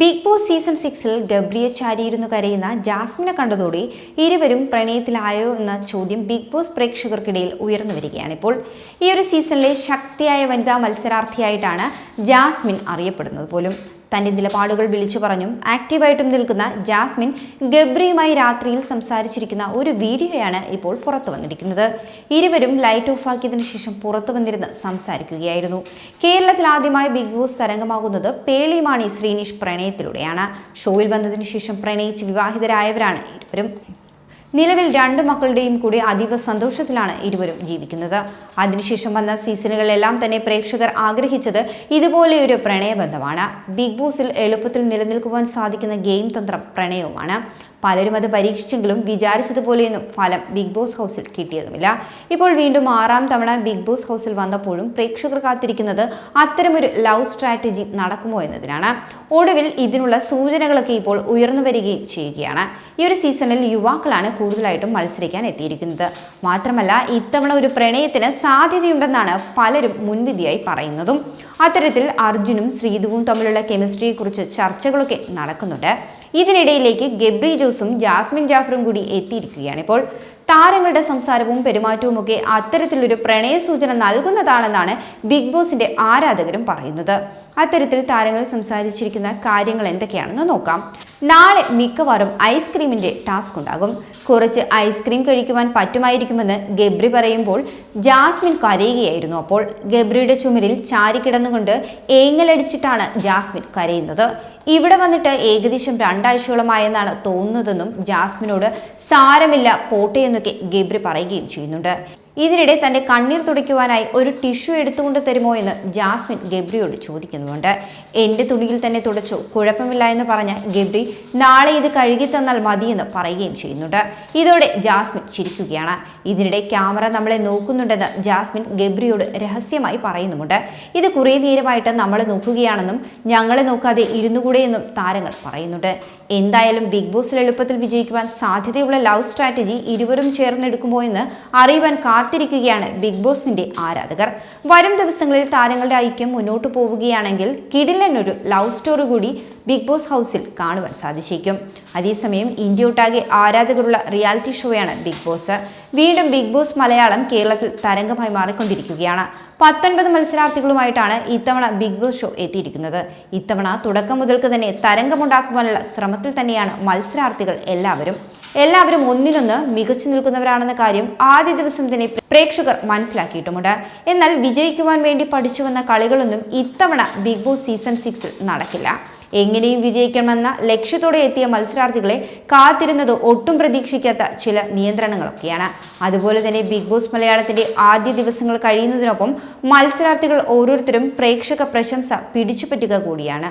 Big boss season സിക്സിൽ ഗബ്രിയെ ചാരിയിരുന്നു കരയുന്ന ജാസ്മിനെ കണ്ടതോടെ ഇരുവരും പ്രണയത്തിലായോ എന്ന ചോദ്യം ബിഗ് ബോസ് പ്രേക്ഷകർക്കിടയിൽ ഉയർന്നു വരികയാണ് ഇപ്പോൾ. ഈ ഒരു സീസണിലെ ശക്തിയായ വനിതാ മത്സരാർത്ഥിയായിട്ടാണ് ജാസ്മിൻ അറിയപ്പെടുന്നത് പോലും. തന്റെ നിലപാടുകൾ വിളിച്ചു പറഞ്ഞും ആക്റ്റീവായിട്ടും നിൽക്കുന്ന ജാസ്മിൻ ഗബ്രിയുമായി രാത്രിയിൽ സംസാരിച്ചിരിക്കുന്ന ഒരു വീഡിയോയാണ് ഇപ്പോൾ പുറത്തു വന്നിരിക്കുന്നത്. ഇരുവരും ലൈറ്റ് ഓഫ് ആക്കിയതിനു ശേഷം പുറത്തു വന്നിരുന്ന് സംസാരിക്കുകയായിരുന്നു. കേരളത്തിൽ ആദ്യമായി ബിഗ് ബോസ് തരംഗമാകുന്നത് പേളിമാണി ശ്രീനിഷ് പ്രണയത്തിലൂടെയാണ്. ഷോയിൽ വന്നതിന് ശേഷം പ്രണയിച്ച് വിവാഹിതരായവരാണ് ഇരുവരും. നിലവിൽ രണ്ട് മക്കളുടെയും കൂടി അതീവ സന്തോഷത്തിലാണ് ഇരുവരും ജീവിക്കുന്നത്. അതിനുശേഷം വന്ന സീസണുകളിലെല്ലാം തന്നെ പ്രേക്ഷകർ ആഗ്രഹിച്ചത് ഇതുപോലെയൊരു പ്രണയബന്ധമാണ്. ബിഗ് ബോസിൽ എളുപ്പത്തിൽ നിലനിൽക്കുവാൻ സാധിക്കുന്ന ഗെയിം തന്ത്രം പ്രണയവുമാണ്. പലരും അത് പരീക്ഷിച്ചെങ്കിലും വിചാരിച്ചതുപോലെയൊന്നും ഫലം ബിഗ് ബോസ് ഹൗസിൽ കിട്ടിയതുമില്ല. ഇപ്പോൾ വീണ്ടും ആറാം തവണ ബിഗ് ബോസ് ഹൗസിൽ വന്നപ്പോഴും പ്രേക്ഷകർ കാത്തിരിക്കുന്നത് അത്തരമൊരു ലവ് സ്ട്രാറ്റജി നടക്കുമോ എന്നതിനാണ്. ഒടുവിൽ ഇതിനുള്ള സൂചനകളൊക്കെ ഇപ്പോൾ ഉയർന്നു വരികയും ചെയ്യുകയാണ്. ഈ ഒരു സീസണിൽ യുവാക്കളാണ് കൂടുതലായിട്ടും മത്സരിക്കാൻ എത്തിയിരിക്കുന്നത്. മാത്രമല്ല ഇത്തവണ ഒരു പ്രണയത്തിന് സാധ്യതയുണ്ടെന്നാണ് പലരും മുൻവിധിയായി പറയുന്നതും. അത്തരത്തിൽ അർജുനും ശ്രീധുവും തമ്മിലുള്ള കെമിസ്ട്രിയെക്കുറിച്ച് ചർച്ചകളൊക്കെ നടക്കുന്നുണ്ട്. ഇതിനിടയിലേക്ക് ഗബ്രി ജോസും ജാസ്മിൻ ജാഫറും കൂടി എത്തിയിരിക്കുകയാണ് ഇപ്പോൾ. താരങ്ങളുടെ സംസാരവും പെരുമാറ്റവും ഒക്കെ അത്തരത്തിലൊരു പ്രണയ സൂചന നൽകുന്നതാണെന്നാണ് ബിഗ് ബോസിന്റെ ആരാധകരും പറയുന്നത്. അത്തരത്തിൽ താരങ്ങൾ സംസാരിച്ചിരിക്കുന്ന കാര്യങ്ങൾ എന്തൊക്കെയാണെന്ന് നോക്കാം. നാളെ മിക്കവാറും ഐസ്ക്രീമിന്റെ ടാസ്ക് ഉണ്ടാകും. കുറച്ച് ഐസ്ക്രീം കഴിക്കുവാൻ പറ്റുമായിരിക്കുമെന്ന് ഗബ്രി പറയുമ്പോൾ ജാസ്മിൻ കരയുകയായിരുന്നു. അപ്പോൾ ഗബ്രിയുടെ ചുമരിൽ ചാരിക്കിടന്നുകൊണ്ട് ഏങ്ങലടിച്ചിട്ടാണ് ജാസ്മിൻ കരയുന്നത്. ഇവിടെ വന്നിട്ട് ഏകദേശം രണ്ടാഴ്ചയോളമായെന്നാണ് തോന്നുന്നതെന്നും ജാസ്മിനോട് സാരമില്ല പോട്ടെ എന്നൊക്കെ ഗബ്രി പറയുകയും ചെയ്യുന്നുണ്ട്. ഇതിനിടെ തന്റെ കണ്ണീർ തുടയ്ക്കുവാനായി ഒരു ടിഷ്യൂ എടുത്തുകൊണ്ട് തരുമോ എന്ന് ജാസ്മിൻ ഗബ്രിയോട് ചോദിക്കുന്നുമുണ്ട്. എന്റെ തുണിയിൽ തന്നെ തുടച്ചു കുഴപ്പമില്ല എന്ന് പറഞ്ഞ ഗബ്രി നാളെ ഇത് കഴുകി തന്നാൽ മതിയെന്ന് പറയുകയും ചെയ്യുന്നുണ്ട്. ഇതോടെ ജാസ്മിൻ ചിരിക്കുകയാണ്. ഇതിനിടെ ക്യാമറ നമ്മളെ നോക്കുന്നുണ്ടെന്ന് ജാസ്മിൻ ഗബ്രിയോട് രഹസ്യമായി പറയുന്നുമുണ്ട്. ഇത് കുറേ നേരമായിട്ട് നമ്മളെ നോക്കുകയാണെന്നും ഞങ്ങളെ നോക്കാതെ ഇരുന്നുകൂടെയെന്നും താരങ്ങൾ പറയുന്നുണ്ട്. എന്തായാലും ബിഗ് ബോസിൽ എളുപ്പത്തിൽ വിജയിക്കുവാൻ സാധ്യതയുള്ള ലവ് സ്ട്രാറ്റജി ഇരുവരും ചേർന്നെടുക്കുമോ എന്ന് അറിയുവാൻ കാത്തിരിക്കുകയാണ് ബിഗ് ബോസിന്റെ ആരാധകർ. വരും ദിവസങ്ങളിൽ താരങ്ങളുടെ ഐക്യം മുന്നോട്ട് പോവുകയാണെങ്കിൽ കിടിലനൊരു ലവ് സ്റ്റോറി കൂടി ബിഗ് ബോസ് ഹൗസിൽ കാണുവാൻ സാധിച്ചേക്കും. അതേസമയം ഇന്ത്യയൊട്ടാകെ ആരാധകരുള്ള റിയാലിറ്റി ഷോയാണ് ബിഗ് ബോസ്. വീണ്ടും ബിഗ് ബോസ് മലയാളം കേരളത്തിൽ തരംഗമായി മാറിക്കൊണ്ടിരിക്കുകയാണ്. പത്തൊൻപത് മത്സരാർത്ഥികളുമായിട്ടാണ് ഇത്തവണ ബിഗ് ബോസ് ഷോ എത്തിയിരിക്കുന്നത്. ഇത്തവണ തുടക്കം മുതൽക്ക് തന്നെ തരംഗമുണ്ടാക്കുവാനുള്ള ശ്രമത്തിൽ തന്നെയാണ് മത്സരാർത്ഥികൾ എല്ലാവരും. എല്ലാവരും ഒന്നിനൊന്ന് മികച്ചു നിൽക്കുന്നവരാണെന്ന കാര്യം ആദ്യ ദിവസം തന്നെ പ്രേക്ഷകർ മനസ്സിലാക്കിയിട്ടുമുണ്ട്. എന്നാൽ വിജയിക്കുവാൻ വേണ്ടി പഠിച്ചു വന്ന കളികളൊന്നും ഇത്തവണ ബിഗ് ബോസ് സീസൺ സിക്സിൽ നടക്കില്ല. എങ്ങനെയും വിജയിക്കണമെന്ന ലക്ഷ്യത്തോടെ എത്തിയ മത്സരാർത്ഥികളെ കാത്തിരുന്നത് ഒട്ടും പ്രതീക്ഷിക്കാത്ത ചില നിയന്ത്രണങ്ങളൊക്കെയാണ്. അതുപോലെ തന്നെ ബിഗ് ബോസ് മലയാളത്തിന്റെ ആദ്യ ദിവസങ്ങൾ കഴിയുന്നതിനൊപ്പം മത്സരാർത്ഥികൾ ഓരോരുത്തരും പ്രേക്ഷക പ്രശംസ പിടിച്ചുപറ്റുക കൂടിയാണ്.